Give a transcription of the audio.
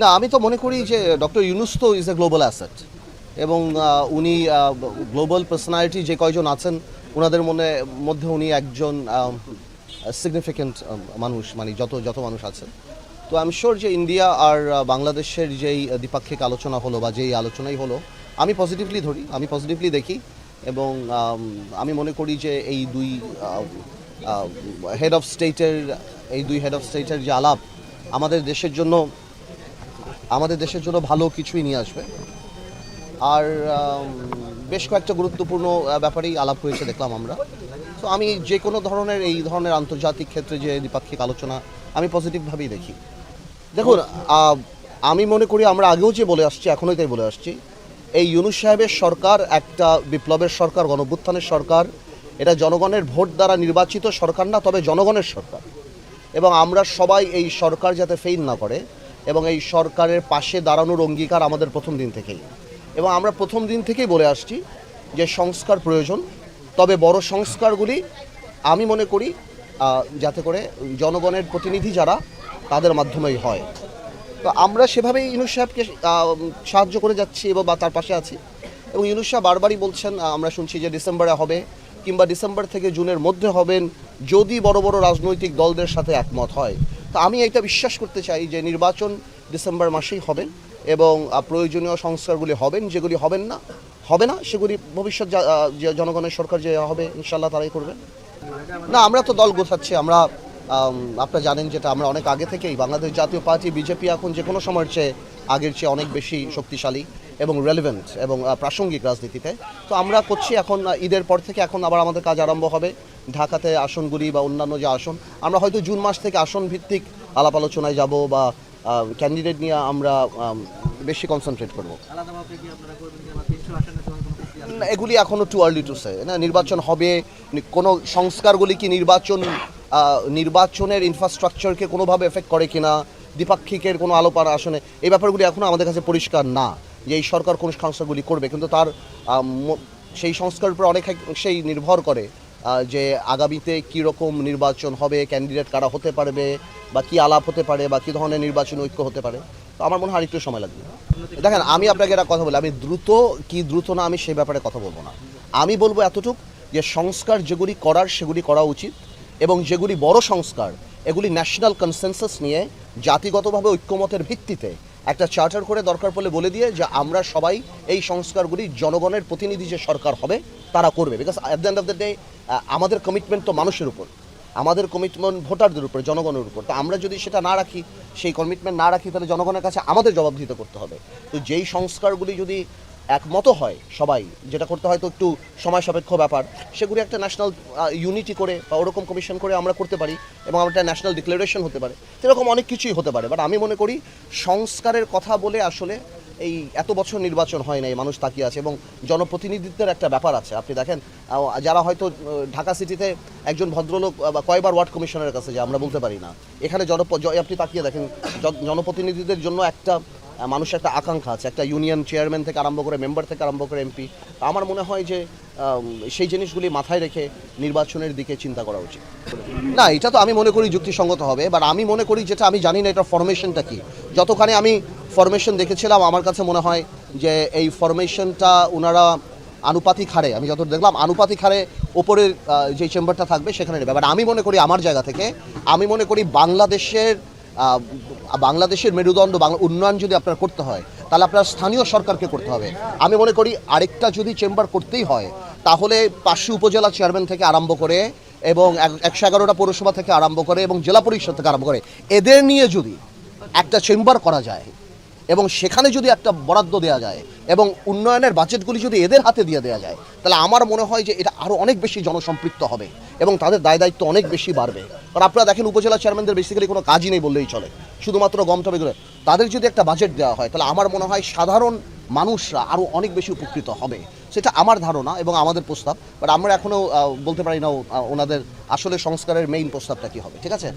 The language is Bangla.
না, আমি তো মনে করি যে ডক্টর ইউনুস তো ইজ এ গ্লোবাল অ্যাসেট এবং উনি গ্লোবাল পার্সোনালিটি যে কয়জন আছেন ওনাদের মনে, মধ্যে উনি একজন সিগনিফিক্যান্ট মানুষ মানে যত যত মানুষ আছেন তো আমি শিওর যে ইন্ডিয়া আর বাংলাদেশের যেই দ্বিপাক্ষিক আলোচনা হলো বা যেই আলোচনাই হলো, আমি পজিটিভলি ধরি, আমি পজিটিভলি দেখি। এবং, আমি মনে করি যে এই দুই হেড অফ স্টেটের এই দুই হেড অফ স্টেটের যে আলাপ, আমাদের দেশের জন্য আমাদের দেশের জন্য ভালো কিছুই নিয়ে আসবে। আর বেশ কয়েকটা গুরুত্বপূর্ণ ব্যাপারেই আলাপ হয়েছে দেখলাম আমরা। তো আমি যে কোনো ধরনের, এই ধরনের আন্তর্জাতিক ক্ষেত্রে যে দ্বিপাক্ষিক আলোচনা, আমি পজিটিভভাবেই দেখি। দেখুন আমি মনে করি আমরা আগেও যে বলে আসছি এখনই তাই বলে আসছি। এই ইউনুস সাহেবের সরকার একটা বিপ্লবের সরকার, গণভ্যুত্থানের সরকার। এটা জনগণের ভোট দ্বারা নির্বাচিত সরকার না, তবে জনগণের সরকার। এবং আমরা সবাই এই সরকার যাতে ফেইল না করে এবং এই সরকারের পাশে দাঁড়ানোর অঙ্গীকার আমাদের প্রথম দিন থেকেই। এবং আমরা প্রথম দিন থেকেই বলে আসছি যে সংস্কার প্রয়োজন, তবে বড় সংস্কারগুলি আমি মনে করি যাতে করে জনগণের প্রতিনিধি যারা, তাদের মাধ্যমেই হয়। তো আমরা সেভাবেই ইউনুস সাহেবকে সাহায্য করে যাচ্ছি এবং বা তার পাশে আছি। এবং ইউনুস সাহেব বারবারই বলছেন আমরা শুনছি যে ডিসেম্বরে হবে, কিংবা ডিসেম্বর থেকে জুনের মধ্যে হবেন, যদি বড় বড় রাজনৈতিক দলদের সাথে একমত হয়। তো আমি এটা বিশ্বাস করতে চাই যে নির্বাচন ডিসেম্বর মাসেই হবে এবং প্রয়োজনীয় সংস্কারগুলি হবেন, যেগুলি হবেন না, হবে না, সেগুলি ভবিষ্যৎ জনগণের সরকার যে হবে ইনশাল্লাহ তারাই করবে না, আমরা তো দল গোছাচ্ছি, আমরা আপনারা জানেন যেটা, আমরা অনেক আগে থেকেই বাংলাদেশ জাতীয় পার্টি, বিজেপি এখন যে কোনো সময়ের চেয়ে আগের চেয়ে অনেক বেশি শক্তিশালী এবং রেলেভেন্ট এবং প্রাসঙ্গিক রাজনীতিতে। তো আমরা করছি এখন ঈদের পর থেকে এখন আবার আমাদের কাজ আরম্ভ হবে। ঢাকাতে আসনগুলি বা অন্যান্য যে আসন আমরা হয়তো জুন মাস থেকে আসন ভিত্তিক আলাপ আলোচনায় যাব বা ক্যান্ডিডেট নিয়ে আমরা বেশি কনসেন্ট্রেট করব কি কি? না, এগুলি এখনও টু আর্লি টু সে না নির্বাচন হবে কোনো সংস্কারগুলি কি নির্বাচন নির্বাচনের ইনফ্রাস্ট্রাকচারকে কোনোভাবে এফেক্ট করে কিনা দ্বিপাক্ষিকের কোনো আলোপার আসনে এই ব্যাপারগুলি এখনও আমাদের কাছে পরিষ্কার না যে এই সরকার কোন সংস্কারগুলি করবে কিন্তু তার সেই সংস্কারের উপর অনেক সেই নির্ভর করে যে আগামীতে কী রকম নির্বাচন হবে ক্যান্ডিডেট কারা হতে পারবে বা কী আলাপ হতে পারে বা কী ধরনের নির্বাচন ঐক্য হতে পারে, তো আমার মনে হয় আরেকটু সময় লাগবে। দেখেন, আমি আপনাকে একটা কথা বলি, আমি দ্রুত কি দ্রুত না আমি সেই ব্যাপারে কথা বলব না। আমি বলব এতটুক যে সংস্কার যেগুলি করার সেগুলি করা উচিত এবং যেগুলি বড় সংস্কার, এগুলি ন্যাশনাল কনসেনসাস নিয়ে জাতিগতভাবে ঐক্যমতের ভিত্তিতে একটা চার্টার করে দরকার পড়লে বলে দিয়ে যে আমরা সবাই এই সংস্কারগুলি জনগণের প্রতিনিধি যে সরকার হবে, তারা করবে। Because at the end of the day আমাদের কমিটমেন্ট তো মানুষের উপর। আমাদের কমিটমেন্ট ভোটারদের উপর, জনগণের উপর। তো আমরা যদি সেটা না রাখি, সেই কমিটমেন্ট না রাখি, তাহলে জনগণের কাছে আমাদের জবাবদিহিত করতে হবে। তো যেই সংস্কারগুলি যদি একমত হয় সবাই, যেটা করতে হয়তো একটু সময় সাপেক্ষ ব্যাপার। সেগুলি একটা ন্যাশনাল ইউনিটি করে বা ওরকম কমিশন করে আমরা করতে পারি এবং আমরা একটা ন্যাশনাল ডিক্লারেশন হতে পারে। এরকম অনেক কিছুই হতে পারে বাট আমি মনে করি সংস্কারের কথা বলে আসলে এই এত বছর নির্বাচন হয় নাই, মানুষ তাকিয়ে আছে এবং জনপ্রতিনিধিত্বের একটা ব্যাপার আছে। আপনি দেখেন যারা হয়তো ঢাকা সিটিতে একজন ভদ্রলোক কয়বার ওয়ার্ড কমিশনের কাছে যে আমরা বলতে পারি না। এখানে জনপ আপনি তাকিয়ে দেখেন জনপ্রতিনিধিদের জন্য একটা মানুষের একটা আকাঙ্ক্ষা আছে, একটা ইউনিয়ন চেয়ারম্যান থেকে আরম্ভ করে মেম্বার থেকে আরম্ভ করে এমপি আমার মনে হয় যে সেই জিনিসগুলি মাথায় রেখে নির্বাচনের দিকে চিন্তা করা উচিত। না, এটা তো আমি মনে করি যুক্তিসঙ্গত হবে বাট আমি মনে করি যেটা, আমি জানি না এটা ফরমেশনটা কি। যতখানি আমি ফরমেশন দেখেছিলাম, আমার কাছে মনে হয় যে এই ফরমেশনটা ওনারা আনুপাতিক হারে, আমি যত দেখলাম, আনুপাতিক হারে ওপরের যে চেম্বারটা থাকবে, সেখানে নেবে। বাট আমি মনে করি আমার জায়গা থেকে, আমি মনে করি বাংলাদেশের বাংলাদেশের মেরুদণ্ড, বাংলা উন্নয়ন যদি আপনার করতে হয়, তাহলে আপনার স্থানীয় সরকারকে করতে হবে। আমি মনে করি আরেকটা যদি চেম্বার করতেই হয়, তাহলে পাঁচশো উপজেলা চেয়ারম্যান থেকে আরম্ভ করে এবং এক- একশো এগারোটা পৌরসভা থেকে আরম্ভ করে এবং জেলা পরিষদ থেকে আরম্ভ করে, এদের নিয়ে যদি একটা চেম্বার করা যায় এবং সেখানে যদি একটা বরাদ্দ দেওয়া যায় এবং উন্নয়নের বাজেটগুলি যদি এদের হাতে দিয়ে দেওয়া যায়, তাহলে আমার মনে হয় যে এটা আরও অনেক বেশি জনসম্পৃক্ত হবে এবং তাদের দায় দায়িত্ব অনেক বেশি বাড়বে। কারণ আপনারা দেখেন উপজেলা চেয়ারম্যানদের বেসিক্যালি কোনো কাজই নেই বললেই চলে। শুধুমাত্র গম টবে করে। তাদের যদি একটা বাজেট দেওয়া হয়, তাহলে আমার মনে হয় সাধারণ মানুষরা আরও অনেক বেশি উপকৃত হবে। সেটা আমার ধারণা এবং আমাদের প্রস্তাব বাট আমরা এখনও বলতে পারি না ওনাদের আসলে সংস্কারের মেইন প্রস্তাবটা কী হবে। ঠিক আছে?